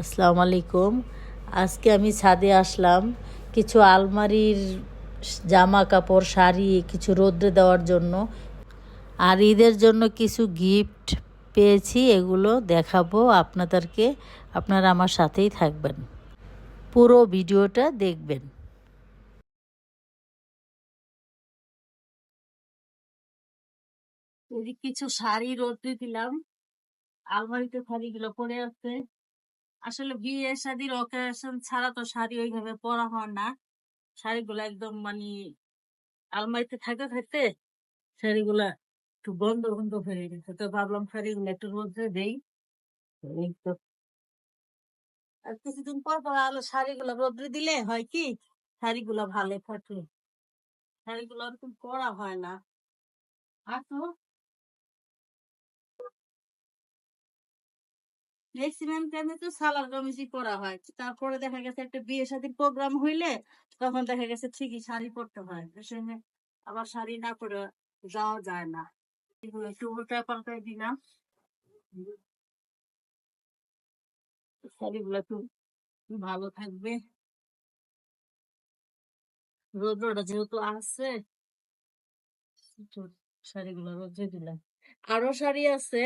আসসালামু আলাইকুম আজকে আমি ছাদে আসলাম কিছু আলমারির জামা কাপড় শাড়ি কিছু রোদ্রে দেওয়ার জন্য। আর ঈদের জন্য কিছু গিফট পেয়েছি, এগুলো দেখাবো আপনাদেরকে। আপনারা আমার সাথেই থাকবেন। পুরো ভিডিওটা দেখবেন। কিছু শাড়ি রোদ্রে দিলাম। আলমারিতে শাড়িগুলো পরে আছে। আসলে বিয়ে শাদির অকেশন ছাড়া তো শাড়ি ওইভাবে পরা হয় না। শাড়িগুলো একদম মানে আলমারিতে থাকতে থাকতে শাড়িগুলা একটু বন্ধ বন্ধ হয়ে গেছে। তো ভাবলাম শাড়িগুলো একটু রোদে দেই। তো আর কিছুদিন পর পর আলো শাড়িগুলো রোদ্রে দিলে হয় কি, শাড়িগুলো ভালো থাকে। শাড়িগুলো ওরকম পরা হয় না। আর তো তো সালার কামিজই পরা হয়। তারপরে দেখা গেছে একটা বিয়ে শাদীর প্রোগ্রাম হইলে তখন দেখা গেছে ঠিকই শাড়ি পরতে হয়। সে সময় আবার শাড়ি না পরে যাওয়া যায় না। একটু উল্টায় পাল্টায় দিলাম। শাড়িগুলো একটু ভালো থাকবে। রোদ্রটা যেহেতু আছে শাড়িগুলো রোদ্রে দিলাম। আরও শাড়ি আছে।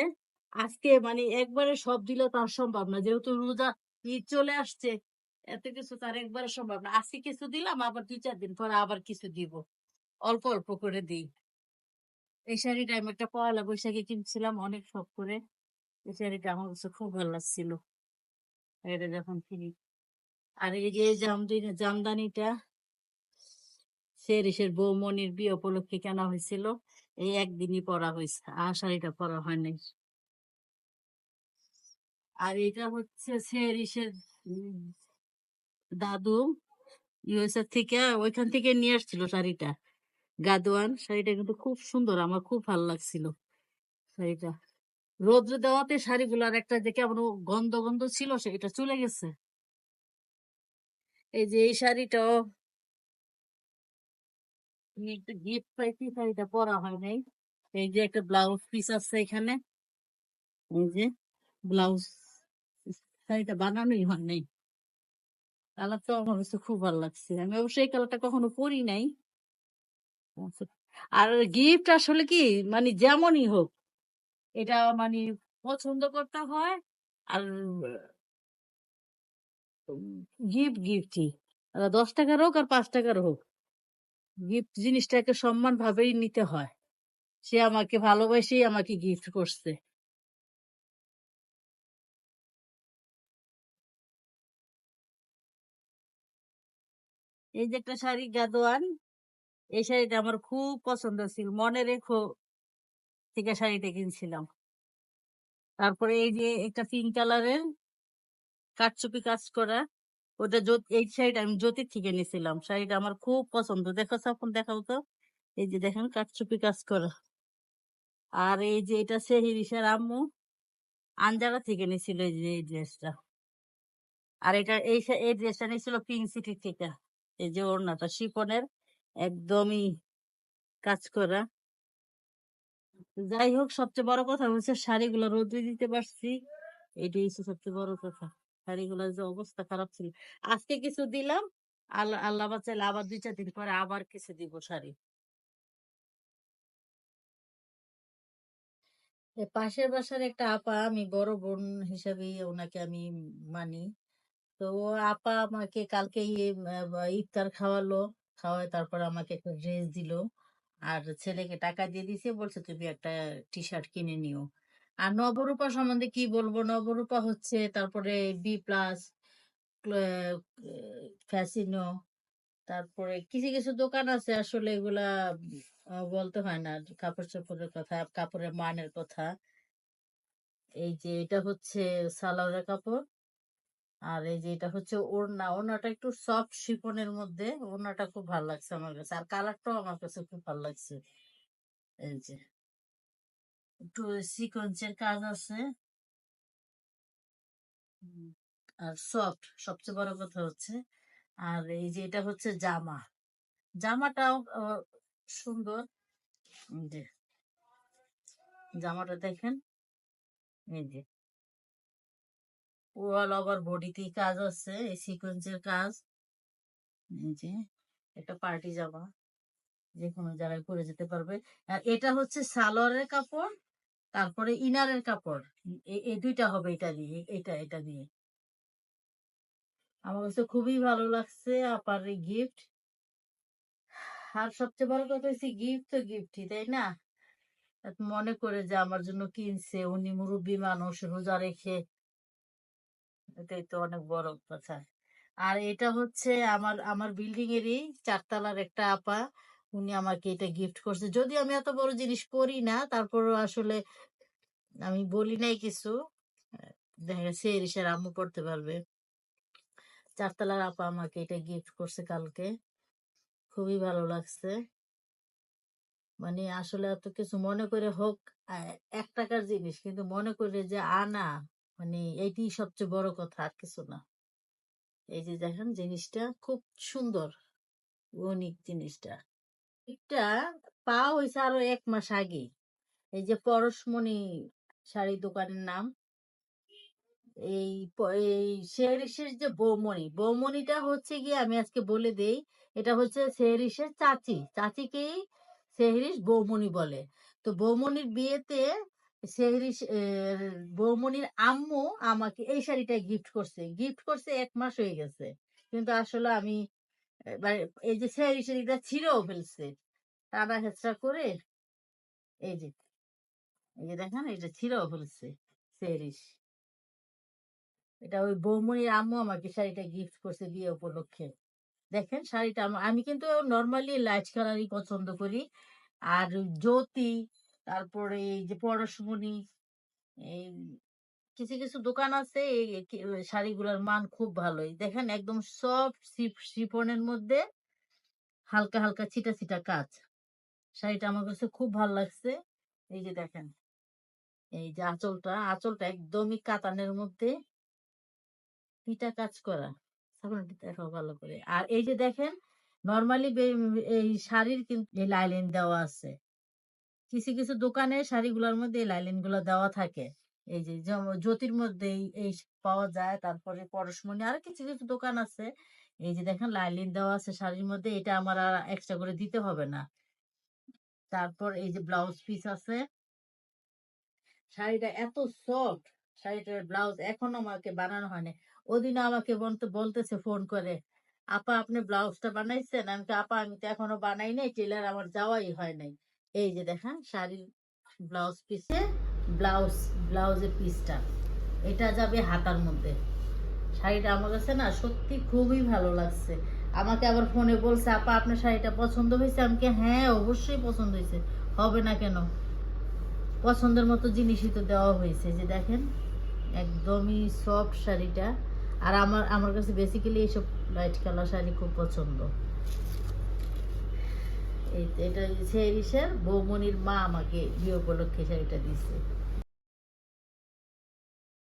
আজকে মানে একবারে সব দিলে তার সম্ভব না। যেহেতু রোজা ঈদ চলে আসছে, এত কিছু তার একবারে সম্ভব না। আজকে কিছু দিলাম, আবার দুই, চার দিন পরে আবার কিছু দিব। অল্প অল্প করে দিই। এই শাড়িটা আমি একটা পয়লা বৈশাখে কিনছিলাম অনেক শখ করে। এই শাড়িটা আমার কাছে খুব ভালো লাগছিল। এটা যখন কিনি। আর এই যে জামদানি, জামদানিটা শেরিসের বৌমনির বিয়ে উপলক্ষে কেনা হয়েছিল। এই একদিনই পরা হয়েছে। আর শাড়িটা পরা হয় নাই। আর এটা হচ্ছে শেরিসের দাদু ইউএসএ থেকে, ওইখান থেকে নিয়ে আসছিল শাড়িটা। গাদোয়ান, শাড়িটা কিন্তু খুব সুন্দর, আমার খুব ভালো লাগছিল শাড়িটা। রোদ্রে দেওয়াতে শাড়িগুলার একটা যে কেমন গন্ধ গন্ধ ছিল সেটা চলে গেছে। এই যে এই শাড়িটাও আমি একটা গিফট পাইছি, শাড়িটা পরা হয় নাই। এই যে একটা ব্লাউজ পিস আছে এখানে। এই যে ব্লাউজ শাড়িটা বানানোই হয় নাই। কালারটা আমার কাছে খুব ভালো লাগছে। আমি অবশ্যই এই কালারটা কখনো পরি নাই। আর গিফট আসলে কি মানে যেমনই হোক, এটা মানে পছন্দ করতে হয় আর গিফট গিফটই দশ টাকার হোক আর পাঁচ টাকার হোক গিফট জিনিসটাকে সম্মান ভাবেই নিতে হয়। সে আমাকে ভালোবাসেই আমাকে গিফট করছে। এই যে একটা শাড়ি গাদোয়ান, এই শাড়িটা আমার খুব পছন্দ ছিল। মনে রেখো থেকে শাড়িটা কিনছিলাম। তারপরে এই যে একটা পিঙ্ক কালারের কাটচুপি কাজ করা, ওটা এই শাড়িটা আমি জ্যোতির থেকে নিয়েছিলাম। শাড়িটা আমার খুব পছন্দ। দেখো সাপন দেখাও তো। এই যে দেখেন কাটচুপি কাজ করা। আর এই যে এটা সেহিরিসার আম্মু আঞ্জারা থেকে নিয়েছিল এই যে এই ড্রেসটা আর এটা এই এই ড্রেসটা নিয়েছিল পিঙ্ক সিটি থেকে। এই যে ওড়নাটা, শিফনের একদমই কাজ করা। যাই হোক, সবচেয়ে বড় কথা হচ্ছে শাড়িগুলো রোদে দিতে পারছি। এটাই হচ্ছে সবচেয়ে বড় কথা। শাড়িগুলোর যে অবস্থা খারাপ ছিল। আজকে কিছু দিলাম আল্লাহ আল্লাহ বাঁচাইলে আবার দুই, চার দিন পরে আবার কিছু দিব শাড়ি। পাশের বাসার একটা আপা, আমি বড় বোন হিসাবে ওনাকে আমি মানি। তো ও আপা আমাকে কালকে ইফতার খাওয়ালো, খাওয়ায় তারপর আমাকে একটা ড্রেস দিল। আর ছেলেকে টাকা দিয়ে দিছে বলছে তুমি একটা টি শার্ট কিনে নিও। আর নবরূপা সম্বন্ধে কি বলব? নবরূপা হচ্ছে তারপরে বি প্লাস ফ্যাসিনো তারপরে কিছু কিছু দোকান আছে আসলে এগুলা বলতে হয় না। কাপড় চোপড়ের কথা, কাপড়ের মানের কথা। এই যে এটা হচ্ছে সালোয়ারের কাপড়। আর এই যে এটা হচ্ছে ওড়না, ওড়নাটা একটু সফট শিফনের মধ্যে ওড়নাটা খুব ভালো লাগছে আমার কাছে। আর কালারটাও আমার কাছে খুব ভালো লাগছে। এই যে একটু সিকোয়েন্সের কাজ আছে। আর সফট সবচেয়ে বড় কথা হচ্ছে, আর এই যে এটা হচ্ছে জামা। জামাটাও সুন্দর। যে জামাটা দেখেন। এই যে অল ওভার বডিতেই কাজ আছে এই সিকোয়েন্সের কাজ। যে, একটা পার্টি জামা যে কোনো জায়গায় পরে যেতে পারবে। আর এটা হচ্ছে সালোয়ারের কাপড়, তারপরে ইনারের কাপড়। এই দুইটা হবে এটা দিয়ে এটা এটা দিয়ে আমার কাছে খুবই ভালো লাগছে আপার এই গিফট আর সবচেয়ে বড় কথা হচ্ছে গিফট তো গিফটই তাই না? মনে করে যে আমার জন্য কিনছে, উনি মুরব্বী মানুষ, রোজা রেখে এটাই তো অনেক বড় কথা। আর এটা হচ্ছে আমার আমার বিল্ডিং এরই চারতলার একটা আপা, উনি আমাকে এটা গিফট করছে। যদি আমি এত বড় জিনিস করি না তারপর আসলে আমি বলি নাই কিছু। দেখা গেছে এরিসের আম্মু পড়তে পারবে। চারতলার আপা আমাকে এটা গিফট করছে কালকে। খুবই ভালো লাগছে। মানে আসলে এত কিছু মনে করে হোক এক টাকার জিনিস, কিন্তু মনে করে যে আনা মানে এইটি সবচেয়ে বড় কথা, আর কিছু না। এই যে দেখেন জিনিসটা খুব সুন্দর ইউনিক জিনিসটা। এটা পাওয়া হয়েছে আরও এক মাস আগে। এই যে পরশমণি শাড়ি দোকানের নাম। এই প- এই শেরিসের যে বৌমণি, বৌমণিটা হচ্ছে গিয়ে আমি আজকে বলে দেই, এটা হচ্ছে শেরিসের চাচি। চাচিকেই শেহরিস বৌমণি বলে। তো বৌমণির বিয়েতে শেহরিস এর বৌমণির আম্মু আমাকে এই শাড়িটা গিফট করছে। গিফট করছে এক মাস হয়ে গেছে। কিন্তু আসলে আমি এই যে শেহরিসের এটা ছিঁড়েও ফেলছে। টানা হেঁচড়া করে এই যে এই যে দেখেন এটা ছিঁড়েও ফেলছে শেহরিস এটা ওই বৌমনির আম্মু আমাকে শাড়িটা গিফট করছে বিয়ে উপলক্ষে। দেখেন শাড়িটা, আমি কিন্তু নর্মালি লাইট কালারই পছন্দ করি। আর জ্যোতি তারপরে এই যে পরশমণি এই কিছু কিছু দোকান আছে, এই শাড়িগুলোর মান খুব ভালোই। দেখেন একদম সফট শিফনের মধ্যে হালকা হালকা, ছিটা ছিটা কাজ। শাড়িটা আমার কাছে খুব ভালো লাগছে। এই যে দেখেন, এই যে আঁচলটা আঁচলটা একদমই কাতানের মধ্যে পিটা কাজ করা। দেখাও ভালো করে। আর এই যে দেখেন, নর্মালি এই শাড়ির কিন্তু লাইলেন দেওয়া আছে। কিছু কিছু দোকানে শাড়িগুলোর মধ্যে এই লাইলেনগুলো দেওয়া থাকে। এই যে জ্যোতির মধ্যে এই- পাওয়া যায়, তারপরে পরশমণি আর কিছু কিছু দোকান আছে। এই যে দেখেন লাইলিন দেওয়া আছে শাড়ির মধ্যে, এটা আমার আর এক্সট্রা করে দিতে হবে না। তারপর এই যে ব্লাউজ পিস আছে। শাড়িটা এত সফট, শাড়িটার ব্লাউজ এখনও আমাকে বানানো হয়নি। ওদিন আমাকে বলতে, বলতেছে ফোন করে, আপা, আপনি ব্লাউজটা বানাইছেন? আমি আপা, আমি তো এখনও বানাই নাই টেলার আমার যাওয়াই হয় নাই। এই যে দেখেন শাড়ির ব্লাউজ পিসে ব্লাউজ, ব্লাউজের পিসটা এটা যাবে হাতার মধ্যে। শাড়িটা আমার কাছে না সত্যি খুবই ভালো লাগছে। আমাকে আবার ফোনে বলছে, আপা, আপনার শাড়িটা পছন্দ হয়েছে? আমাকে হ্যাঁ অবশ্যই পছন্দ হয়েছে। হবে না কেন? পছন্দের মতো জিনিসই তো দেওয়া হয়েছে। যে দেখেন, একদমই সফট শাড়িটা। আর আমার আমার কাছে বেসিক্যালি এইসব লাইট কালার শাড়ি খুব পছন্দ। এই হচ্ছে এটা সেরিসের বৌমনির মা আমাকে বিয়ে উপলক্ষে শাড়িটা দিচ্ছে।